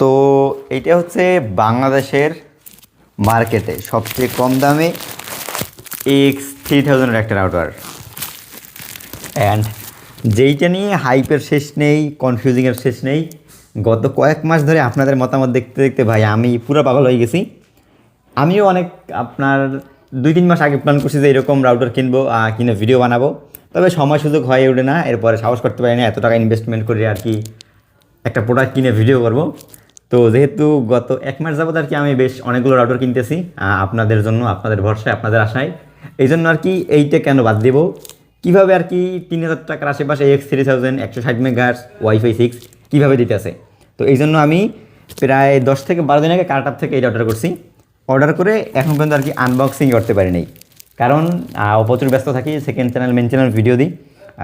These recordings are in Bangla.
তো এটা হচ্ছে বাংলাদেশের মার্কেটে সবচেয়ে কম দামে এক্স থ্রি থাউজেন্ডের একটা রাউটার অ্যান্ড যেইটা নিয়ে হাইপের শেষ নেই কনফিউজিংয়ের শেষ নেই, গত কয়েক মাস ধরে আপনাদের মতামত দেখতে দেখতে ভাই আমি পুরো পাগল হয়ে গেছি। আমিও অনেক আপনার দুই তিন মাস আগে প্ল্যান করছি যে এরকম রাউটার কিনবো কিনে ভিডিও বানাবো। তবে সময় সুযোগ হয়ে ওঠে না, এরপরে সাহস করতে পারি না, এত টাকা ইনভেস্টমেন্ট করে আর কি একটা প্রোডাক্ট কিনে ভিডিও করব। তো যেহেতু গত এক মাস যাবত আর কি আমি বেশ অনেকগুলো রাউটার কিনতেছি আপনাদের জন্য, আপনাদের ভরসায়, আপনাদের আশায়। এই জন্য আর কি এইটা কেন বাদ দেবো? কীভাবে আর কি তিন হাজার টাকার আশেপাশে এক্স থ্রি থাউজেন্ড একশো ষাট মেগাহার্স ওয়াইফাই সিক্স কীভাবে দিতেছে তো এই জন্য আমি প্রায় দশ থেকে বারো দিন আগে কার্টার থেকে এইটা অর্ডার করছি। অর্ডার করে এখন পর্যন্ত আর কি আনবক্সিং করতে পারিনি কারণ প্রচুর ব্যস্ত থাকি second channel main channel video দিই।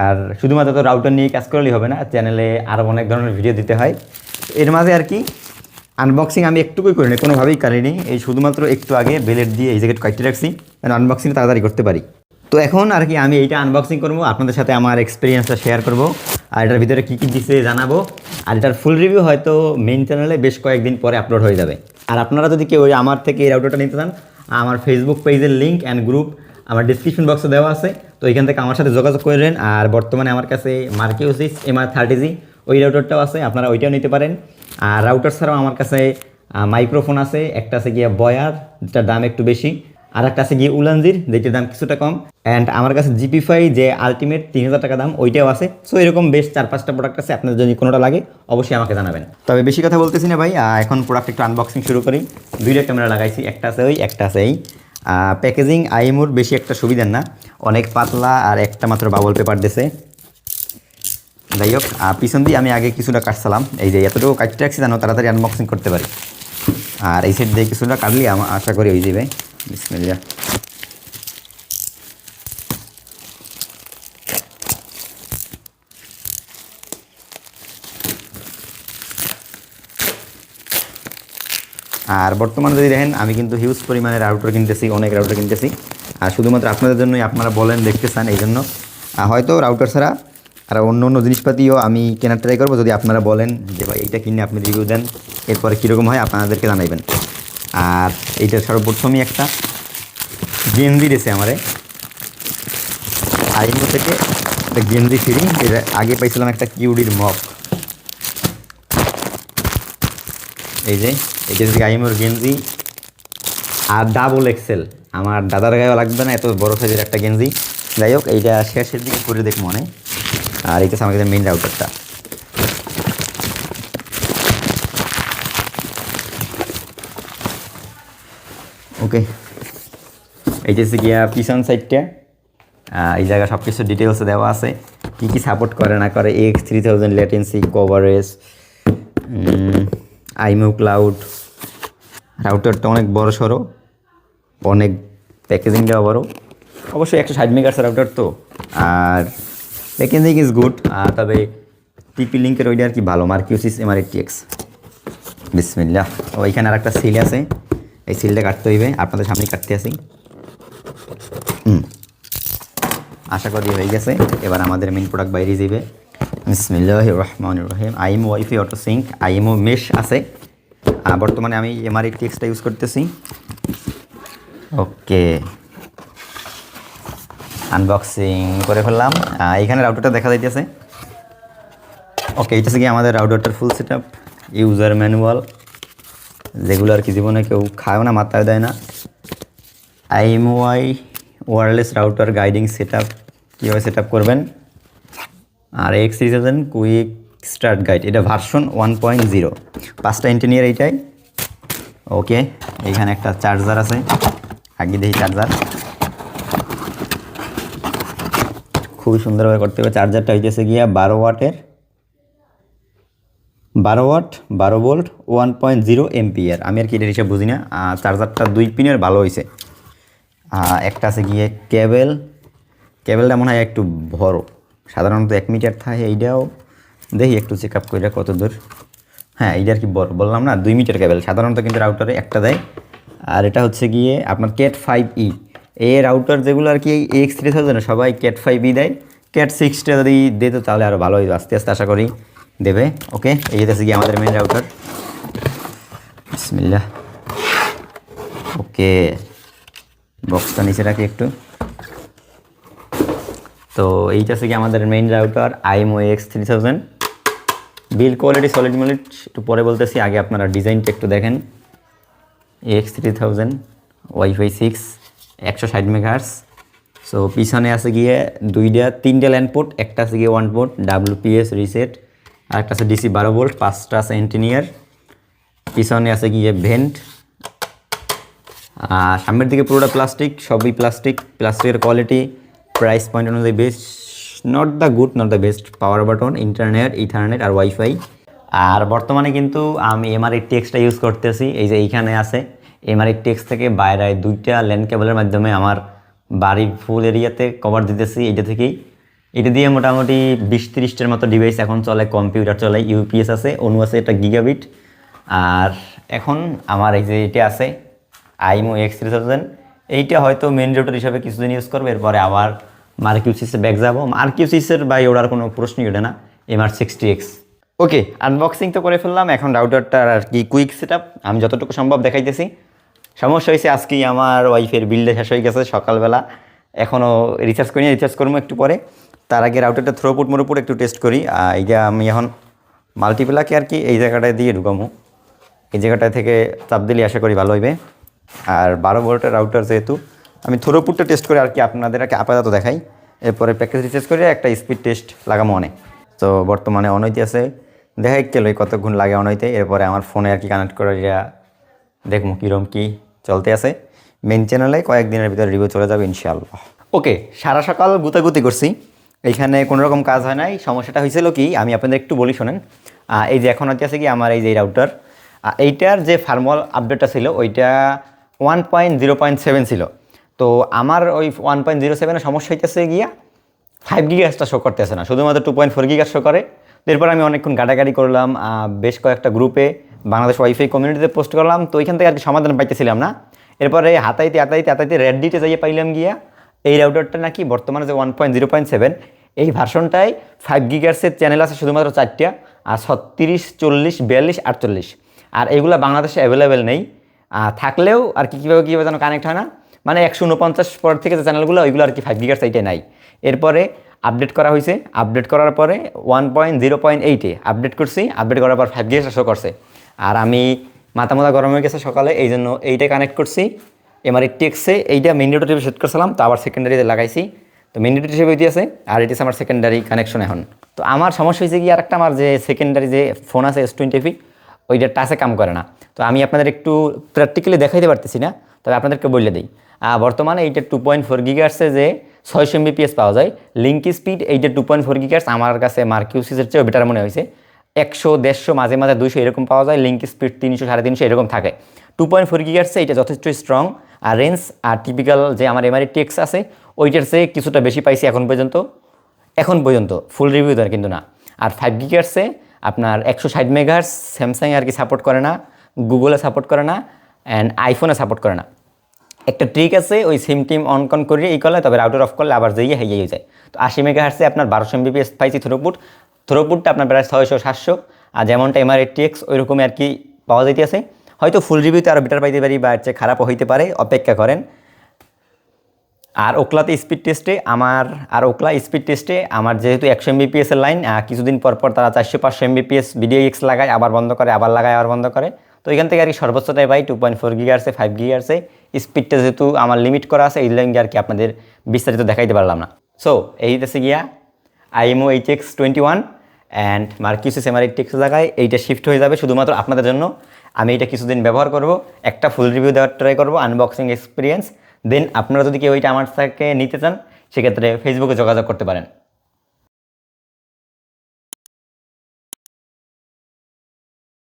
আর শুধুমাত্র তো রাউটার নিয়ে কাজ করলেই হবে না চ্যানেলে আরও অনেক ধরনের ভিডিও দিতে হয়। এর মাঝে আর কি আনবক্সিং আমি একটুকুই করিনি, কোনোভাবেই করিনি। এই শুধুমাত্র একটু আগে বেলেট দিয়ে এই জায়গায় কয়েকটি রাখছি আনবক্সিং তাড়াতাড়ি করতে পারি। তো এখন আর কি আমি এইটা আনবক্সিং করব, আপনাদের সাথে আমার এক্সপিরিয়েন্সটা শেয়ার করব, আর এটার ভিতরে কী কী দিছে জানাব, আর এটার ফুল রিভিউ হয়তো মেন চ্যানেলে বেশ কয়েকদিন পরে আপলোড হয়ে যাবে। আর আপনারা যদি কেউ আমার থেকে এই রাউটারটা নিতে চান, আমার ফেসবুক পেজের লিঙ্ক অ্যান্ড গ্রুপ আমার ডিসক্রিপশন বক্সে দেওয়া আছে। তো এখান থেকে আমার সাথে যোগাযোগ করেন আর বর্তমানে আমার কাছে মার্কিওসিস এম আর থার্টি জি ওই রাউটারটাও আছে, আপনারা ওইটাও নিতে পারেন। আর রাউটার ছাড়াও আমার কাছে মাইক্রোফোন আছে, একটা আছে গিয়ে বয়ার যেটার দাম একটু বেশি। আর একটা আছে গিয়ে উলানজির, যেটির দাম কিছুটা কম। অ্যান্ড আমার কাছে জিপি ফাই যে আলটিমেট তিন হাজার টাকা দাম, ওইটাও আছে। সো এরকম বেশ চার পাঁচটা প্রোডাক্ট আছে, আপনাদের যদি কোনোটা লাগে, অবশ্যই আমাকে জানাবেন। তবে বেশি কথা বলতেছি না ভাই এখন প্রোডাক্ট একটু আনবক্সিং শুরু করি। দুইটা ক্যামেরা লাগাইছি, একটা আছে ওই, একটা আছে এই। প্যাকেজিং আইমুর বেশি একটা সুবিধার না। অনেক পাতলা আর একটা মাত্র বাবল পেপার দিছে। যাই হোক পিছন দিয়ে আমি আগে কিছুটা কাটছিলাম। এই যে এতটুকু কাটতে রাখছি যেন তাড়াতাড়ি আনবক্সিং করতে পারি। আর এই সাইড দিয়ে কিছুটা কাটলে আমার আশা করি হয়ে যাবে। বিসমিল্লাহ। আর বর্তমানে যদি দেখেন, আমি কিন্তু হিউজ পরিমাণে রাউটার কিনতেছি, অনেক রাউটার কিনতেছি। আর শুধুমাত্র আপনাদের জন্যই আপনারা বলেন, দেখতে চান এই জন্য হয়তো রাউটার ছাড়া আর অন্য অন্য জিনিসপাতিও আমি কেনার ট্রাই করব। যদি আপনারা বলেন যে, ভাই, এইটা কিনে আপনি রিভিউ দেন, এরপরে কীরকম হয় আপনাদেরকে জানাইবেন। আর এইটা সর্বপ্রথমই একটা গেঞ্জি দিয়েছে আমারে। আইমো থেকে একটা গেঞ্জি ফিরি এটা আগে পাইছিলাম একটা কিউডির মগ। এই যে এটা হচ্ছে গাইমোর গেঞ্জি। আর ডাবল এক্সেল আমার দাদার গায়েও লাগবে না, এত বড় সাইজের একটা গেঞ্জি। যাই হোক, এইটা শেষের দিকে করে দেখ মনে আর এইটা হচ্ছে আমাদের মেইন রাউটারটা ওকে এই যে গিয়া পিছন সাইডটা এই জায়গা সব কিছু ডিটেলসে দেওয়া আছে। কী কী সাপোর্ট করে, না করে X three thousand latency coverage Imou cloud রাউটারটা অনেক বড় সড়ো, অনেক প্যাকেজিংটাও বড়। অবশ্যই একশো ষাট মেগার্স রাউটার তো। আর প্যাকেজিং ইজ গুড তবে টিপি লিঙ্কের ওইটা আর কি ভালো? মার্কিউসিস এম আর এক্স বিসমিল্লা ও, এখানে আর একটা সিল আছে। এই সিলটা কাটতে হইবে। আপনাদের সামনে কাটতে আসি। হুম। আশা করি হয়ে গেছে। এবার আমাদের মেন প্রোডাক্ট বাইরে যাবে বিসমিল্লাহ রহমান রহিম IMO wifi auto sync. IMO mesh আছে। বর্তমানে আমি এমআরআই টিএক্সটা ইউজ করতেছি। ওকে। আনবক্সিং করে ফেললাম। এখানে রাউটারটা দেখা যাইতেছে। ওকে এটা কি আমাদের রাউটারটার ফুল সেট ইউজার ম্যানুয়াল যেগুলো আর কি জীবনে কেউ খায়ও না মাথায় দেয় না। আইএমওয়াই wireless router guiding set up কীভাবে সেট আপ করবেন? আর X thousand quick start guide এটা ভার্সন ওয়ান পয়েন্ট জিরো পাঁচটা ইন্টেনিয়ার এইটাই। ওকে এইখানে একটা চার্জার আছে। আগে দেখি চার্জার খুবই সুন্দরভাবে করতে হবে। চার্জারটা হইতেছে গিয়া বারো ওয়াটের, বারো ওয়াট, বারো volt, one point zero ampere. আমি আর কি এটার হিসাব বুঝি না। আর চার্জারটা দুই পিনের ভালো হয়েছে একটা আছে গিয়ে কেবেল। কেবেলটা মনে হয় একটু বড়। সাধারণত এক মিটার থাকে এইটাও। দেখি একটু চেক আপ করে কত দূর। হ্যাঁ এইটা আর কি বড়। বললাম না, দুই মিটার কেবেল। সাধারণত কিন্তু রাউটারে একটা দেয়। আর এটা হচ্ছে গিয়ে আপনার কেট ফাইভ ই এ রাউটার যেগুলো আর কি এই এক্স থ্রি থাউজেন্ড সবাই ক্যাট ফাইভ ই দেয়। ক্যাট সিক্সটা যদি দিত তাহলে আরও ভালো হইতো। আস্তে আস্তে আশা করি দেবে। ওকে এই হচ্ছে গিয়ে আমাদের মেন রাউটার বিসমিল্লাহ। ওকে বক্সটা নিচে রাখি একটু। তো এইটা হচ্ছে কি আমাদের main router IMO X three thousand build quality solid মিলিট একটু পরে বলতেছি, আগে আপনারা ডিজাইনটা একটু দেখেন। X three thousand wifi six একশো ষাট মেগাহার্স সো পিছনে আছে গিয়ে দুইটা, তিনটা ল্যান্ড পোর্ট একটা আছে গিয়ে ওয়ান পোর্ট ডাব্লিউপিএস রিসেট আর একটা আছে ডিসি বারো ভোল্ট পাঁচটা আছে এন্টিনিয়ার পিছনে আছে গিয়ে ভেন্ট আর সামনের দিকে পুরোটা প্লাস্টিক সবই প্লাস্টিক প্লাস্টিকের কোয়ালিটি প্রাইস পয়েন্ট অনুযায়ী best not the good not the best power button internet ethernet R wifi আর বর্তমানে কিন্তু আমি এমআরআই টেক্সটা ইউজ করতেছি, এই যে এইখানে আছে। এমআরআই টেক্স থেকে বাইরে দুইটা ল্যান্ড কেবলের মাধ্যমে আমার বাড়ির ফুল এরিয়াতে কভার দিতেছি। এটা থেকেই। এটা দিয়ে মোটামুটি বিশ তিরিশটার মতো ডিভাইস এখন চলে কম্পিউটার চলে ইউপিএস আছে অনু আছে, এটা গিগাবিট আর এখন আমার এই যে এটা আছে আইমো এক্স থ্রি থাউজেন্ড এইটা হয়তো মেন রোটার হিসাবে কিছুদিন ইউজ করবে, এরপরে আবার মার্কিউসিসে ব্যাগ যাব। মার্কিউসিসের বাই ওড়ার কোনো প্রশ্নই ওঠে না MR sixty X okay unboxing তো করে ফেললাম, এখন রাউটারটার আর কি কুইক সেট আমি যতটুকু সম্ভব দেখাইতেছি। সমস্যা হয়েছে, আজকেই আমার ওয়াইফের বিলটা শেষ হয়ে গেছে সকালবেলা। এখনও রিচার্জ করিনি রিচার্জ করব একটু পরে। তার আগে রাউটারটা থ্রোপুট মোরোপুট একটু টেস্ট করি। আর এই যে আমি এখন মাল্টিপ্লাকে আর কি, এই জায়গাটায় দিয়ে ঢুকামো এই জায়গাটা থেকে চাপ দিলে আশা করি ভালো হইবে। আর বারো ভোল্টের রাউটার যেহেতু, আমি থ্রোপুটটা টেস্ট করে আর কি আপনাদের আপনাদেরকে আপাতত দেখাই। এরপরে প্যাকেজ রিচার্জ করে একটা স্পিড টেস্ট লাগামো অনেক। তো বর্তমানে অনৈতি আছে। দেখাই গেল কতক্ষণ লাগে অনৈতে। এরপরে আমার ফোনে আর কি কানেক্ট করে দেখব কীরম কী চলতে আছে। মেন চ্যানেলে কয়েকদিনের ভিতরে রিভিউ চলে যাবে ইনশাআল্লাহ। ওকে সারা সকাল গুতাগুতি করছি। এইখানে কোনো রকম কাজ হয় নাই। সমস্যাটা হয়েছিল কি, আমি আপনাদের একটু বলি শোনেন। এই যে এখন আছে কি, আমার এই যে রাউটার এইটার যে ফার্মাল আপডেটটা ছিল, ওইটা one point zero point seven ছিল। তো আমার ওই ওয়ান পয়েন্ট জিরো সেভেনের সমস্যা হইতেছে গিয়া ফাইভ গিগাসটা শো করতেছে না। শুধুমাত্র two point four gigs show করে। এরপর আমি অনেকক্ষণ গাড়াগাড়ি করলাম। বেশ কয়েকটা গ্রুপে বাংলাদেশ ওয়াইফাই কমিউনিটিতে পোস্ট করলাম, তো ওইখান থেকে আর কি সমাধান পাইতেছিলাম না। এরপরে হাতাইতে হাতাইতে হাতাইতে রেডডিতে যাইয়ে পাইলাম গিয়া, এই রাউটারটা নাকি বর্তমানে যে one point zero point seven এই ভার্সনটায় ফাইভ গিগার্সের চ্যানেল আছে শুধুমাত্র চারটা, আর ছত্রিশ, চল্লিশ, বিয়াল্লিশ, আটচল্লিশ। আর এগুলো বাংলাদেশে অ্যাভেলেবেল নেই। থাকলেও আর কি কীভাবে কীভাবে যেন কানেক্ট হয় না মানে একশো উনপঞ্চাশ পর থেকে যে চ্যানেলগুলো ওইগুলো আর কি ফাইভ গিগার্স এইটে নাই। এরপরে আপডেট করা হয়েছে। আপডেট করার পরে one point zero point eight update করছি। আপডেট করার পর ফাইভ গিগার্স শো করছে। আর আমি মাথা মাথা গরম হয়ে গেছে সকালে এই জন্য এইটা কানেক্ট করছি। এমআর টেক্সে এইটা মেন হিসেবে সেট করছিলাম, তো আবার সেকেন্ডারিতে লাগাইছি। তো মেন হিসেবে ওইটি আছে, আর এটি আমার সেকেন্ডারি কানেকশন এখন। তো আমার সমস্যা হয়েছে কি আর একটা আমার যে সেকেন্ডারি যে ফোন আছে এস টোয়েন্টি ফি ওইটা টাচে কাম করে না। তো আমি আপনাদের একটু প্র্যাকটিক্যালি দেখাইতে পারতেছি না, তবে আপনাদেরকে বলে দিই। বর্তমানে এইটা টু পয়েন্ট ফোর গিগার্সে যে ছয়শো এমবিপিএস পাওয়া যায়। লিঙ্ক স্পিড এইটা টু পয়েন্ট ফোর গিগার্স আমার কাছে মার্কিউসিসের চেয়েও বেটার মনে হয়েছে। একশো, দেড়শো, মাঝে মাঝে দুইশো এরকম পাওয়া যায়। লিঙ্ক স্পিড তিনশো, সাড়ে তিনশো এরকম থাকে। টু পয়েন্ট ফোর গিগার্সে এটা যথেষ্ট স্ট্রং আর রেঞ্জ আর টিপিক্যাল যে আমার এমআরই টেক্স আছে, ওইটার চেয়ে কিছুটা বেশি পাইছি এখন পর্যন্ত। এখন পর্যন্ত ফুল রিভিউ দেন কিন্তু না। আর ফাইভ গিগার্সে আপনার একশো ষাট মেগার্স স্যামসাং আর কি সাপোর্ট করে না গুগলে সাপোর্ট করে না অ্যান্ড আইফোনে সাপোর্ট করে না। একটা ট্রিক আছে, ওই সিম টিম অন কন করে এই করলে, তবে রাউটার অফ করলে আবার যেয়ে হেয়ে হয়ে যায়। তো আশি মেগা হার্সে আপনার বারোশো এমবিপিএস পাইছি থ্রোপুট থ্রোপুটটা আপনার প্রায় ছয়শো, সাতশো। আর যেমনটা এমআর টিএক্স ওই রকমই আর কি পাওয়া যাইতেছে। হয়তো ফুল রিভিউতে আরও বেটার পাইতে পারি বা এর চেয়ে খারাপও হইতে পারে, অপেক্ষা করেন। আর ওকলাতে স্পিড টেস্টে আমার, আর ওকলা স্পিড টেস্টে আমার যেহেতু একশো এমবিপিএস এর লাইন কিছুদিন পর পর তারা চারশো, পাঁচশো এমবিপিএস এক্স লাগায়, আবার বন্ধ করে, আবার লাগায়, আবার বন্ধ করে। তো এখান থেকে আর কি সর্বোচ্চটাই পাই টু পয়েন্ট ফোর গিগার্সে ফাইভ গিগার্সে স্পিডটা যেহেতু আমার লিমিট করা আছে, এই লাইনকে আর কি আপনাদের বিস্তারিত দেখাইতে পারলাম না। সো এই দেশে গিয়া IMO H X twenty one and Mercusys eight জায়গায় এইটা শিফট হয়ে যাবে শুধুমাত্র আপনাদের জন্য। আমি এটা কিছুদিন ব্যবহার করব, একটা ফুল রিভিউ দেওয়ার ট্রাই করব আনবক্সিং এক্সপিরিয়েন্স দেন আপনারা যদি কেউ এইটা আমার সাথে নিতে চান, সেক্ষেত্রে ফেসবুকে যোগাযোগ করতে পারেন।